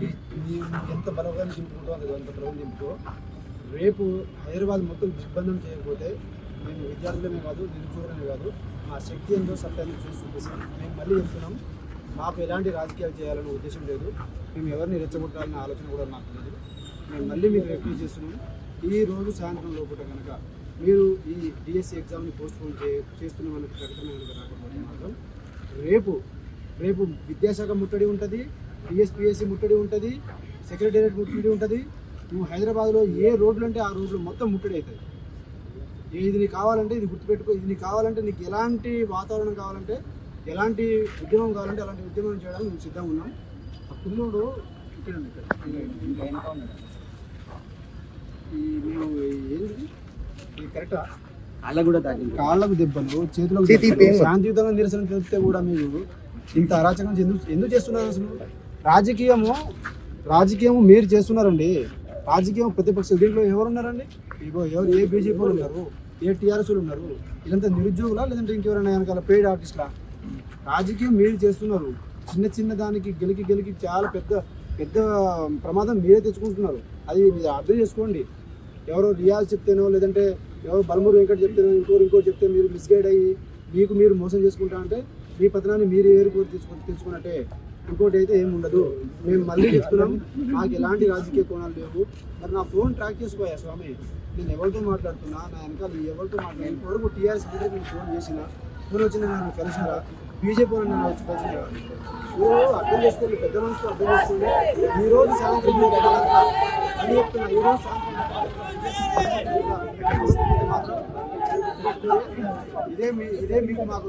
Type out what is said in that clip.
ఈ- ఎంత బలవంతం దింపుకుంటో అది అంత బలవంతం దింపుకో. రేపు హైదరాబాద్ మొత్తం దిగ్బంధం చేయకపోతే మేము విద్యార్థులమే కాదు నిరుద్యోగులమే కాదు మా శక్తి ఎంతో సత్యాన్ని చూసి చూపిస్తాం. మేము మళ్ళీ చెప్తున్నాం మాకు ఎలాంటి రాజకీయాలు చేయాలనే ఉద్దేశం లేదు. మేము ఎవరిని రెచ్చగొట్టాలనే ఆలోచన కూడా మాకు లేదు. మేము మళ్ళీ మీకు రిక్వెస్ట్ చేస్తున్నాం. ఈ రోజు సాయంత్రం లోపల కనుక మీరు ఈ డిఎస్సి ఎగ్జామ్ని పోస్ట్ పోన్ చే చేస్తున్నామని ప్రకటన కనుక రాకపోతే మాత్రం రేపు రేపు విద్యాశాఖ ముట్టడి ఉంటుంది. టీఎస్పీఎస్సీ ముట్టడి ఉంటుంది సెక్రటేరియట్ ముట్టడి ఉంటుంది. నువ్వు హైదరాబాద్లో ఏ రోడ్లు అంటే ఆ రోడ్లు మొత్తం ముట్టడి అవుతుంది ఇది నీకు కావాలంటే ఇది గుర్తుపెట్టుకో ఇది నీకు కావాలంటే నీకు ఎలాంటి వాతావరణం కావాలంటే ఎలాంటి ఉద్యమం కావాలంటే అలాంటి ఉద్యమం చేయడానికి మేము సిద్ధంగా ఉన్నాం ఆ పిల్లోడు ఇక్కడ ఈ మేము ఏంది? ఇది కరెక్టా అలా కూడా కాళ్ళకు దెబ్బలు చేతులకు. శాంతియుతంగా నిరసన తెలిపితే కూడా మీరు ఇంత అరాచకం ఎందుకు ఎందుకు చేస్తున్నారు అసలు? రాజకీయము రాజకీయము మీరు చేస్తున్నారండి. రాజకీయం ప్రతిపక్ష దీంట్లో ఎవరు ఉన్నారండి ఇగో ఎవరు? ఏ బీజేపీ వాళ్ళు ఉన్నారు? ఏ టీఆర్ఎస్లు ఉన్నారు? ఇదంతా నిరుద్యోగులా లేదంటే ఇంకెవరైనా వెనకాల పెయిడ్ ఆర్టిస్ట్లా? రాజకీయం మీరు చేస్తున్నారు. చిన్న చిన్న దానికి గెలికి గెలికి చాలా పెద్ద పెద్ద ప్రమాదం మీరే తెచ్చుకుంటున్నారు. అది మీరు అర్థం చేసుకోండి. ఎవరో రియాజ్ చెప్తేనో లేదంటే ఎవరో బలమూరు వెంకట చెప్తేనో ఇంకోరు ఇంకోటి చెప్తే మీరు మిస్గైడ్ అయ్యి మీకు మీరు మోసం చేసుకుంటా అంటే మీ పతనాన్ని మీరు ఏరుకోరు తీసుకొని తీసుకున్నట్టే ఇంకోటి అయితే ఏముండదు. ఉండదు మేము మళ్ళీ చెప్తున్నాం నాకు ఎలాంటి రాజకీయ కోణాలు లేవు. మరి నా ఫోన్ ట్రాక్ చేసుకోయా స్వామి? నేను ఎవరితో మాట్లాడుతున్నా? నా వెనకాల ఎవరితో మాట్లాడుతున్నా ఇప్పటివరకు టీఆర్ఎస్ లీడర్ నేను ఫోన్ చేసిన ఫోన్ వచ్చిన నేను కలిసినా బీజేపీ వాళ్ళు నన్ను వచ్చి కలిసినా మీరు అర్థం చేసుకోండి. పెద్ద మనుషులు అర్థం చేసుకోండి. ఈ రోజు సాయంత్రం అని చెప్తున్నా. ఈ రోజు సాయంత్రం మాత్రం ఇదే మీ ఇదే మీకు మాకు